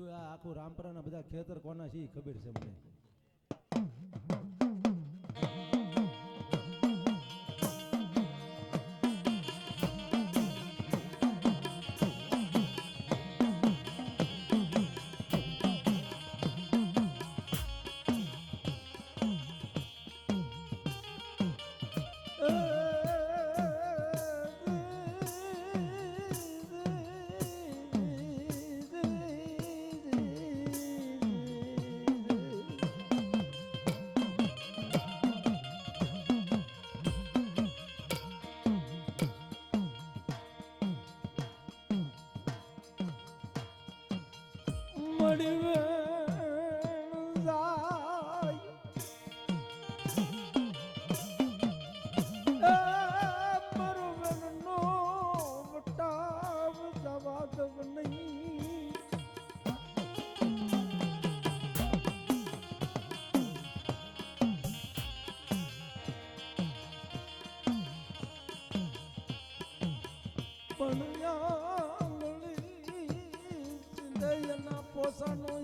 બધું આખું રામપરાના બધા ખેતર કોના છે એ ખબર છે મને. પણ આંગળી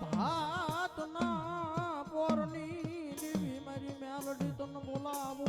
મારી ના પોરની દેવી મારી મેલડી તને બોલાવું.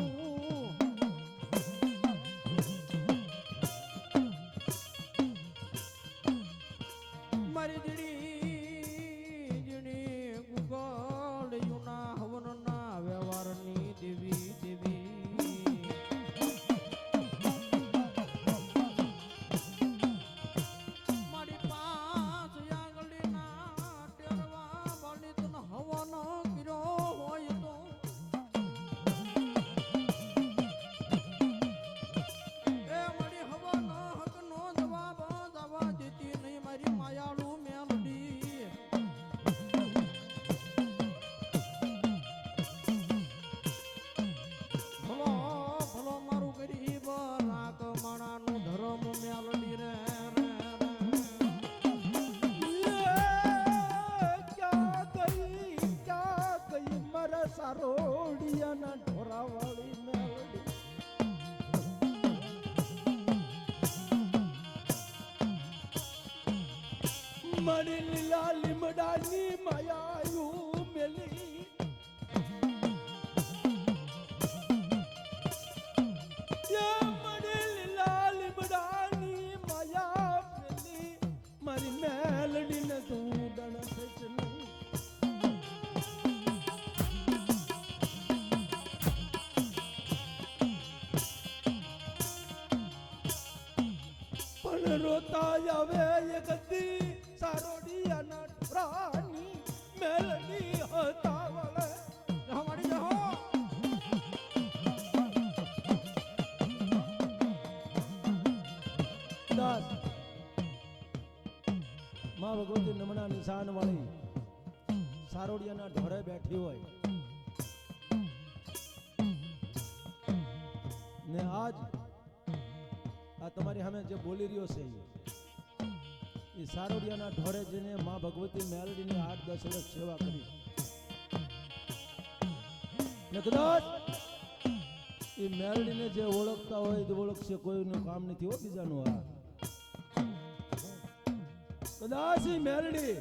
મારી લીલા લીમડાની માયાયું મેલી મારી લીલા લીમડાની માયા મેલી મારી મેલડીને તું થઈશ નહીં પણ રોતા આવે એક ગદી સારોડિયાના ઠરાની મેલડી હતા વળે જહો જહો દાસમાં ભગવતી નમણા નિશાન વાળી સારોડિયાના ઢોરે બેઠી હોય ને આજ આ તમારી સામે જે બોલી રહ્યો છે ઈ, એ સારોડિયાના ઢોરે જઈને મા ભગવતી મેલડીની આઠ દસ વર્ષ સેવા કરી. એ મેલડીને જે ઓળખતા હોય તે ઓળખશે, કોઈનું કામ નથી હો બીજાનું આ. કદાચ એ મેલડી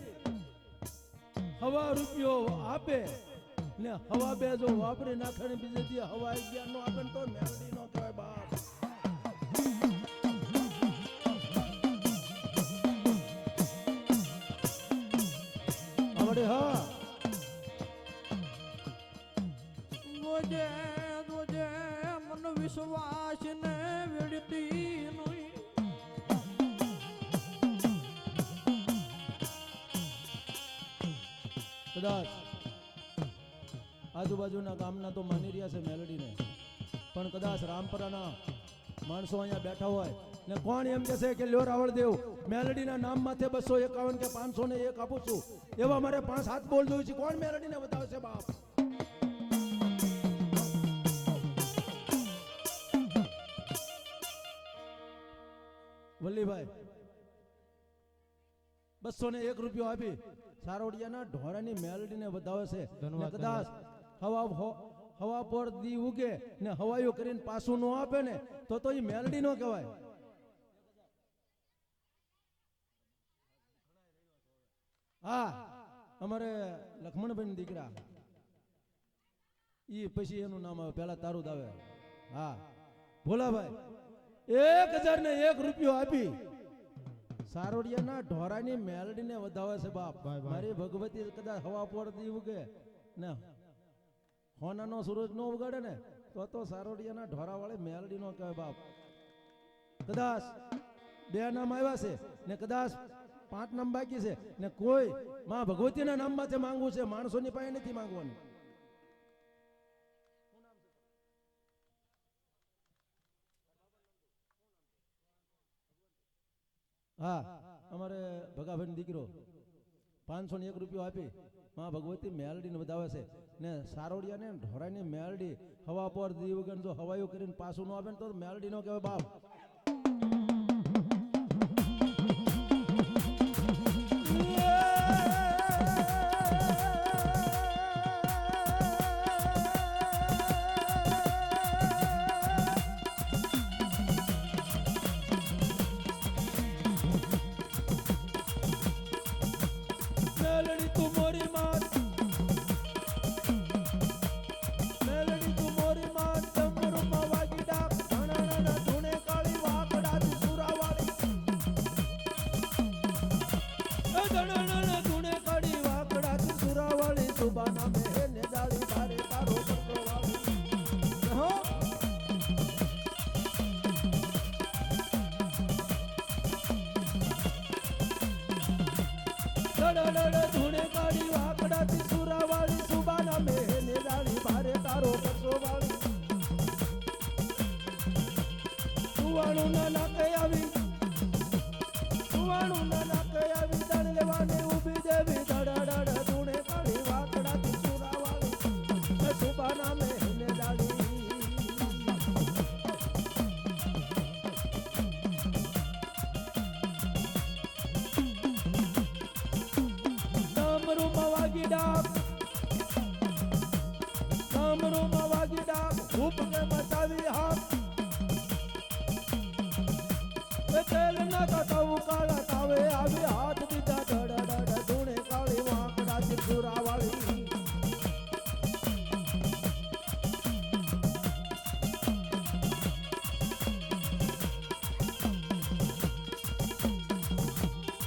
હવા રૂપિયો આપે ને હવા બે જો વાપરી નાખે ને બીજે દી હવા ગયા નો આપે તો મેલડી આવડે હા. વિશ્વાસ ને વેડતી કદાચ આજુબાજુના ગામના તો માની રહ્યા છે મેલડીને. પણ કદાચ રામપરાના માણસો અહીંયા બેઠા હોય. ને કોણ એમ કહેશે કે લ્યો રાવળદેવ મેલડીના નામ માથે બસો એકાવન કે પાંચસો ને એક આપું છું. એવા મારે પાંચ હાથ બોલ જોયું છે. કોણ મેલડીને બતાવશે બાપ? વલ્લીભાઈ બસો ને એક રૂપિયો આપી. સારોડિયાના ઢોરાની મેલડીને વધાવે છે. કદાચ હવા હવા પર દી ઉગે ને હવાયું કરીને પાછું નો આપે ને તો તો એ મેલડી નો કહેવાય. હા અમારે લક્ષ્મણભાઈ દીકરા. ઈ પછી એનું નામ આવે પેલા તારું આવે. હા. ભોલાભાઈ એક હજાર ને એક રૂપિયો આપી. સારોડિયાના ઢોરાની મેલડીને વધાવે છે બાપ. મારી ભગવતી કદાચ હવા પડતી ઉગે ને હોનાનો સૂરજ નો ઉગાડે ને, તો તો સારોડિયાના ઢોરા વાળે મેલડી નો કહેવાય બાપ. કદાચ બે નામ આવ્યા છે ને કદાચ પાંચ નામ બાકી છે ને કોઈ માં ભગવતીના નામમાંથી માંગવું છે, માણસોની પાસે નથી માંગવાનું. હા, અમારે ભગાભાઈ દીકરો પાંચસો ને એક રૂપિયો આપી. માં ભગવતી મેલડીને બતાવે છે. ને સારોડિયા ને ઢોરાની મેલડી હવા પર દીવગન જો હવાયું કરીને પાછું ન આપે ને તો મેલડી નો કહેવાય બાપ. ડડડડ ધૂણે દાળી ભારે તારો કરતો વાળી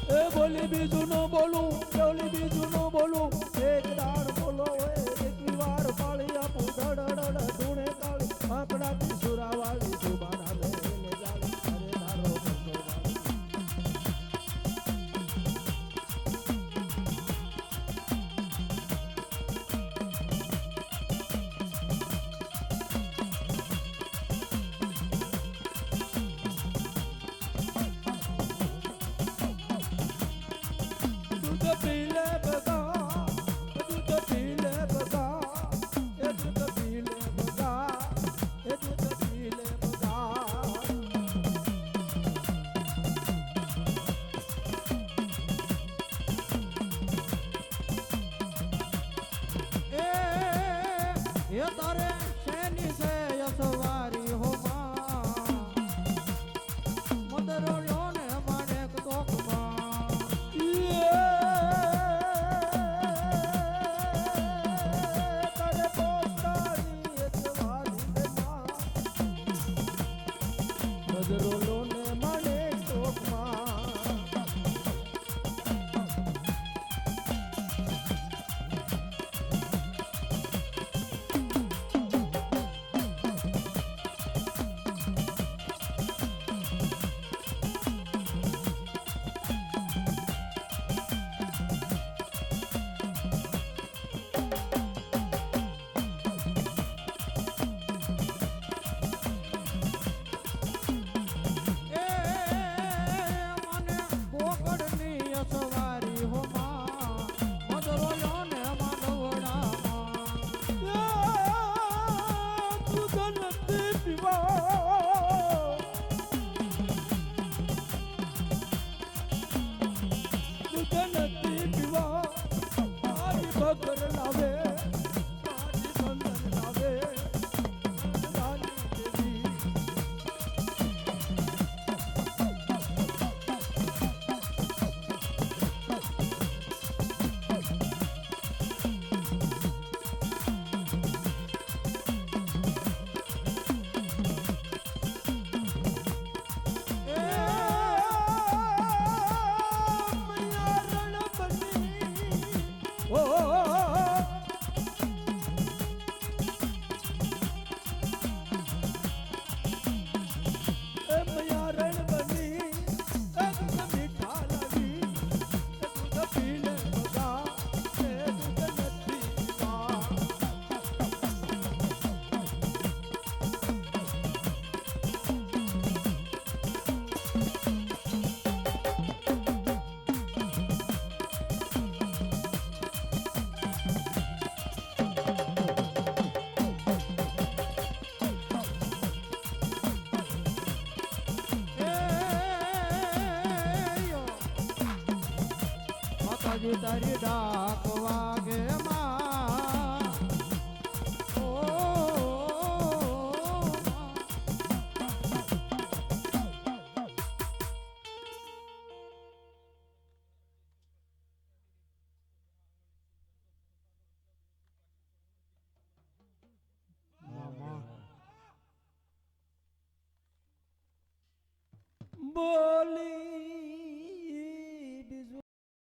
એ બોલી બીજું નો બોલું બોલી બીજું નો બોલું એક તારી ડાકો